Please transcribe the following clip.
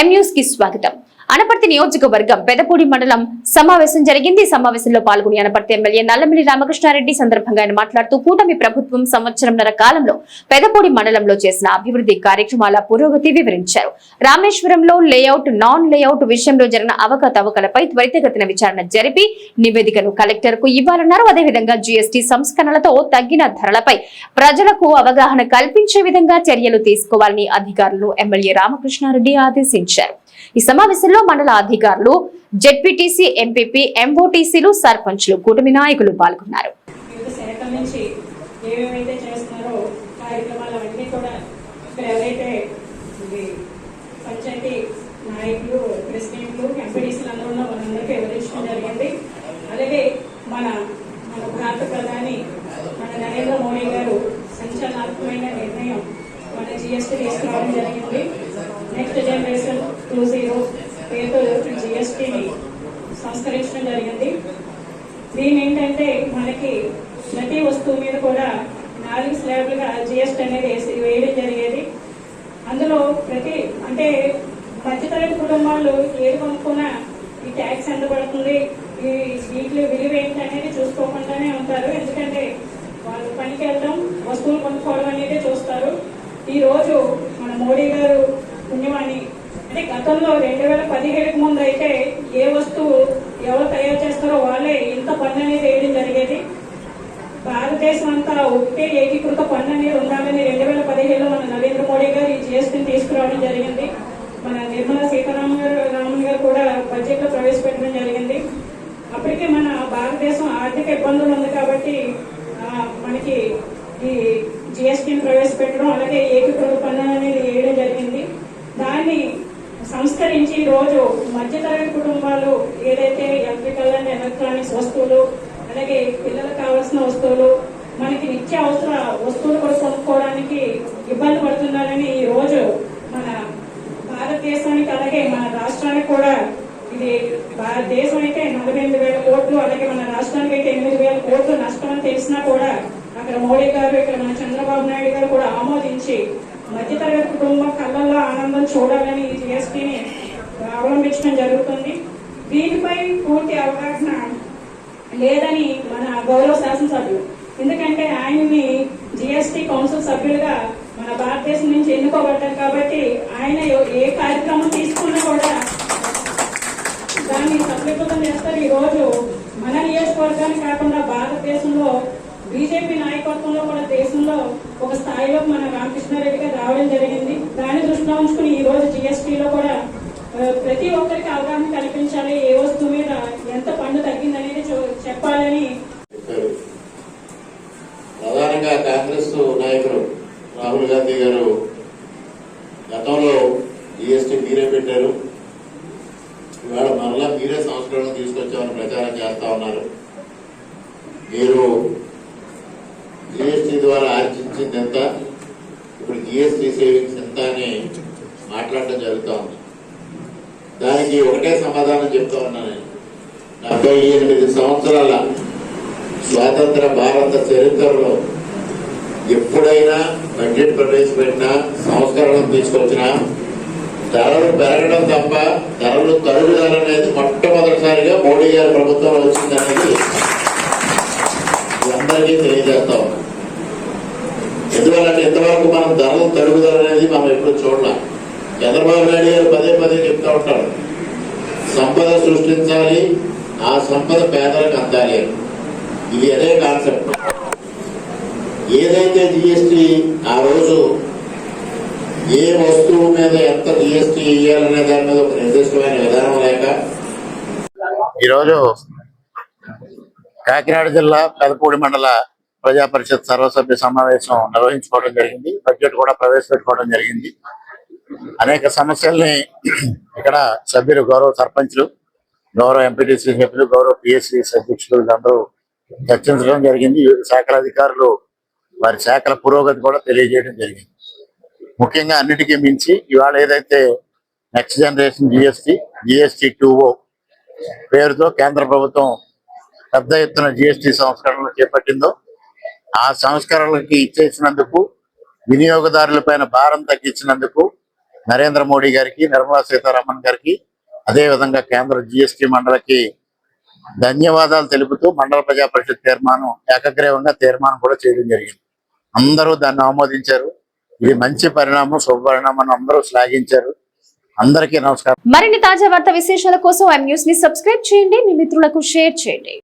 ఎం కి స్వాగతం. అనపర్తి నియోజకవర్గం పెదపూడి మండలం సమావేశం జరిగింది. సమావేశంలో పాల్గొని అనపర్తి ఎమ్మెల్యే నల్లమిల్లి రామకృష్ణారెడ్డి సందర్భంగా ఆయన మాట్లాడుతూ కూటమి ప్రభుత్వం సంవత్సరంన్నర కాలంలో పెదపూడి మండలంలో చేసిన అభివృద్ధి కార్యక్రమాల పురోగతి వివరించారు. రామేశ్వరంలో లేఅవుట్ నాన్ లేఅవుట్ విషయంలో జరిగిన అవకతవకలపై త్వరితగతిన విచారణ జరిపి నివేదికను కలెక్టర్కు ఇవ్వాలన్నారు. అదేవిధంగా జీఎస్టీ సంస్కరణలతో తగ్గిన ధరలపై ప్రజలకు అవగాహన కల్పించే విధంగా చర్యలు తీసుకోవాలని అధికారులను ఎమ్మెల్యే రామకృష్ణారెడ్డి ఆదేశించారు. ఈ సమావేశంలో మండల అధికారులు జెడ్పీటీసీ ఎంపీపీ ఎంఓటీసీలు సర్పంచ్లు కూటమి నాయకులు పాల్గొన్నారు. ఏమేమైతే చేస్తున్నారో కార్యక్రమాలు అవన్నీ కూడా ఇక్కడ ఎవరైతే ఇది పంచాయతీ నాయకులు ప్రెసిడెంట్లు ఎంపీడీసీలు అందరూ ఉన్న వాళ్ళందరికీ వివరించడం జరిగింది అలాగే మన మన భారత ప్రధాని మన నరేంద్ర మోడీ గారు సంచలనాత్మకమైన నిర్ణయం మన జిఎస్టీ తీసుకురావడం జరిగింది నెక్స్ట్ టూ జీరో పేరుతో జిఎస్టీని సంస్కరించడం జరిగింది. దీని ఏంటంటే మనకి ప్రతి వస్తువు మీద కూడా నాలుగు స్లాబ్లుగా జిఎస్టీ అనేది వేసి వేయడం జరిగేది. అందులో ప్రతి అంటే మధ్యతరగతి కుటుంబాలు ఏది కొనుక్కున్నా ఈ ట్యాక్స్ ఎంత పడుతుంది ఈ వీటిలో విలువ ఏంటి అనేది చూసుకోకుండానే ఉంటారు. ఎందుకంటే వాళ్ళు పనికి వెళ్ళడం వస్తువులు కొనుక్కోవడం అనేది చూస్తారు. ఈ రోజు మన మోడీ గారు పుణ్యవాణి అంటే గతంలో రెండు వేల పదిహేడుకి ముందు అయితే ఏ వస్తువు ఎవరు తయారు చేస్తారో వాళ్ళే ఇంత పన్ను అనేది వేయడం జరిగేది. భారతదేశం అంతా ఒకటే ఏకీకృత పన్ను అనేది ఉండాలని రెండు వేల పదిహేడులో మన నరేంద్ర మోడీ గారు ఈ జిఎస్టీని తీసుకురావడం జరిగింది. మన నిర్మలా సీతారామన్ గారు రామన్ గారు కూడా బడ్జెట్లో ప్రవేశపెట్టడం జరిగింది. అప్పటికే మన భారతదేశం ఆర్థిక ఇబ్బందులు ఉంది కాబట్టి మనకి ఈ జిఎస్టీని ప్రవేశపెట్టడం అలాగే ఏకీకృత పన్ను అనేది వేయడం జరిగింది. దాన్ని సంస్కరించి ఈ రోజు మధ్యతరగతి కుటుంబాలు ఏదైతే ఎలక్ట్రికల్ అండ్ ఎలక్ట్రానిక్స్ వస్తువులు అలాగే పిల్లలకు కావాల్సిన వస్తువులు మనకి నిత్య అవసర వస్తువులు కూడా కొనుక్కోవడానికి ఇబ్బంది పడుతున్నారని ఈ రోజు మన భారతదేశానికి అలాగే మన రాష్ట్రానికి కూడా ఇది భారతదేశం అయితే నలభై ఎనిమిది వేల కోట్లు అలాగే మన రాష్ట్రానికి అయితే ఎనిమిది వేల కోట్లు నష్టం అని తెలిసినా కూడా అక్కడ మోడీ గారు ఇక్కడ మన చంద్రబాబు నాయుడు గారు కూడా ఆమోదించి మధ్యతరగతి కుటుంబం కళ్ళల్లో ఆనందం చూడాలని ఈ జిఎస్టీని అవలంబించడం జరుగుతుంది. దీనిపై పూర్తి అవగాహన లేదని మన గౌరవ శాసనసభ్యులు. ఎందుకంటే ఆయన్ని జిఎస్టీ కౌన్సిల్ సభ్యులుగా మన భారతదేశం నుంచి ఎన్నుకోబడ్డారు కాబట్టి ఆయన ఏ కార్యక్రమం తీసుకున్నా కూడా దాన్ని సఫలీకృతం చేస్తారు. ఈ రోజు మన నియోజకవర్గాన్ని కాకుండా భారతదేశంలో బీజేపీ నాయకత్వంలో కూడా దేశంలో ఒక స్థాయిలో మన రామకృష్ణారెడ్డి గారు రావడం జరిగింది. దాన్ని దృష్టిలో ఉంచుకుని ఈ రోజు జిఎస్టీలో కూడా ప్రతి ఒక్కరికి అవగాహన కల్పించాలి. ఏ వస్తువు మీద ఎంత పన్ను తగ్గిందనేది చెప్పాలని చెప్పారు ప్రధానంగా కాంగ్రెస్ నాయకులు రాహుల్ గాంధీ గారు గతంలో జిఎస్టీ మీరే పెట్టారు. ఇవాళ మరలా మీరే సంస్కరణ తీసుకొచ్చామని ప్రచారం చేస్తా ఉన్నారు. మీరు ఆర్జించింది ఎంత ఇప్పుడు జిఎస్టీ సేవింగ్స్ ఎంత అని మాట్లాడటం జరుగుతూ ఉంది దానికి ఒకటే సమాధానం చెప్తా ఉన్నాను నేను. డెబ్బై ఎనిమిది సంవత్సరాల స్వాతంత్ర భారత చరిత్రలో ఎప్పుడైనా బడ్జెట్ ప్రవేశపెట్టినా సంస్కరణలు తీసుకొచ్చినా ధరలు పెరగడం తప్ప ధరలు తరుగుదల అనేది మొట్టమొదటిసారిగా మోడీ గారి ప్రభుత్వం వచ్చిందనేది అందరికీ తెలియజేస్తా ఉన్నాం ఎందువల్లంటే ఇంతవరకు మనం ధరలు తరుగుదల అనేది మనం ఎప్పుడు చూడలేం. చంద్రబాబు నాయుడు గారు పదే పదే చెప్తా ఉంటాడు సంపద సృష్టించాలి ఆ సంపద పేదలకు అందాలి ఇది అదే కాన్సెప్ట్. ఏదైతే జిఎస్టి ఆ రోజు ఏ వస్తువు మీద ఎంత జిఎస్టి ఇవ్వాలనే దాని మీద ఒక నిర్దిష్టమైన విధానం లేక ఈరోజు కాకినాడ జిల్లా పెదపూడి మండల ప్రజా పరిషత్ సర్వసభ్య సమావేశం నిర్వహించుకోవడం జరిగింది. బడ్జెట్ కూడా ప్రవేశపెట్టుకోవడం జరిగింది. అనేక సమస్యల్ని ఇక్కడ సభ్యులు గౌరవ సర్పంచ్లు గౌరవ ఎంపీటీసీ సభ్యులు గౌరవ పిఎస్సి అధ్యక్షులు వీళ్ళందరూ చర్చించడం జరిగింది. వివిధ శాఖల అధికారులు వారి శాఖల పురోగతి కూడా తెలియజేయడం జరిగింది. ముఖ్యంగా అన్నిటికీ మించి ఇవాళ ఏదైతే next generation GST GST two పేరుతో కేంద్ర ప్రభుత్వం పెద్ద ఎత్తున జిఎస్టి సంస్కరణలు చేపట్టిందో ఆ సంస్కరణలకి ఇచ్చేసినందుకు వినియోగదారులపైన భారం తగ్గించినందుకు నరేంద్ర మోడీ గారికి నిర్మలా సీతారామన్ గారికి అదే విధంగా కేంద్ర జిఎస్టి మండలికి ధన్యవాదాలు తెలుపుతూ మండల ప్రజా పరిషత్ తీర్మానం ఏకగ్రీవంగా తీర్మానం కూడా చేయడం జరిగింది. అందరూ దాన్ని ఆమోదించారు. ఇది మంచి పరిణామం శుభ పరిణామం అందరూ శ్లాఘించారు. అందరికీ నమస్కారం. మరిన్ని తాజా వార్త విశేషాల కోసం ఐ న్యూస్ని సబ్స్క్రైబ్ చేయండి. మీ మిత్రులకు షేర్ చేయండి.